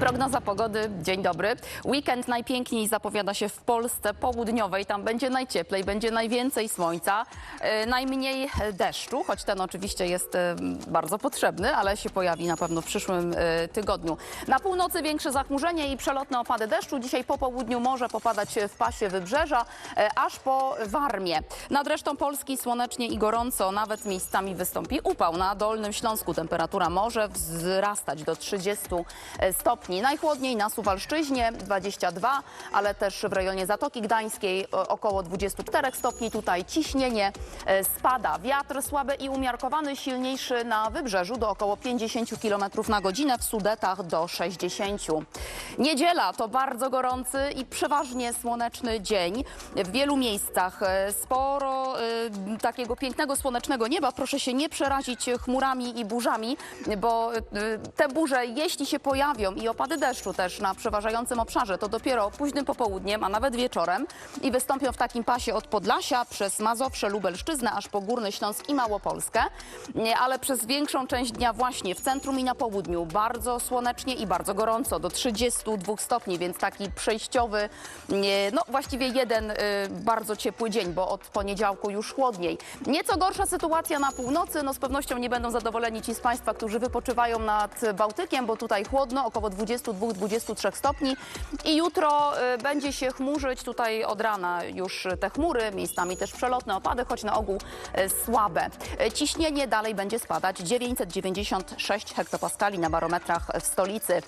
Prognoza pogody, dzień dobry. Weekend najpiękniej zapowiada się w Polsce południowej. Tam będzie najcieplej, będzie najwięcej słońca, e, najmniej deszczu, choć ten oczywiście jest e, bardzo potrzebny, ale się pojawi na pewno w przyszłym e, tygodniu. Na północy większe zachmurzenie i przelotne opady deszczu. Dzisiaj po południu może popadać w pasie wybrzeża, aż po Warmię. Nad resztą Polski słonecznie i gorąco, nawet miejscami wystąpi upał. Na Dolnym Śląsku temperatura może wzrastać do 30 stopni. Najchłodniej na Suwalszczyźnie 22, ale też w rejonie Zatoki Gdańskiej około 24 stopni. Tutaj ciśnienie e, spada. Wiatr słaby i umiarkowany, silniejszy na wybrzeżu do około 50 km na godzinę, w Sudetach do 60. Niedziela to bardzo gorący i przeważnie słoneczny dzień. W wielu miejscach e, sporo e, takiego pięknego słonecznego nieba. Proszę się nie przerazić chmurami i burzami, bo e, te burze, jeśli się pojawią i opady deszczu też na przeważającym obszarze, to dopiero późnym popołudniem, a nawet wieczorem i wystąpią w takim pasie od Podlasia przez Mazowsze, Lubelszczyznę, aż po Górny Śląsk i Małopolskę. Ale przez większą część dnia właśnie w centrum i na południu bardzo słonecznie i bardzo gorąco, do 32 stopni, więc taki przejściowy, no właściwie jeden y, bardzo ciepły dzień, bo od poniedziałku już chłodniej. Nieco gorsza sytuacja na północy, no z pewnością nie będą zadowoleni ci z Państwa, którzy wypoczywają nad Bałtykiem, bo tutaj chłodno, około 22-23 stopni i jutro y, będzie się chmurzyć tutaj od rana już te chmury, miejscami też przelotne opady, choć na ogół y, słabe. Y, Ciśnienie dalej będzie spadać, 996 hektopaskali na barometrach w stolicy.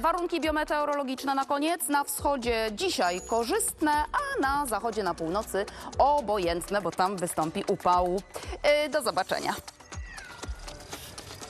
Warunki biometeorologiczne na koniec. Na wschodzie dzisiaj korzystne, a na zachodzie, na północy obojętne, bo tam wystąpi upał. Do zobaczenia.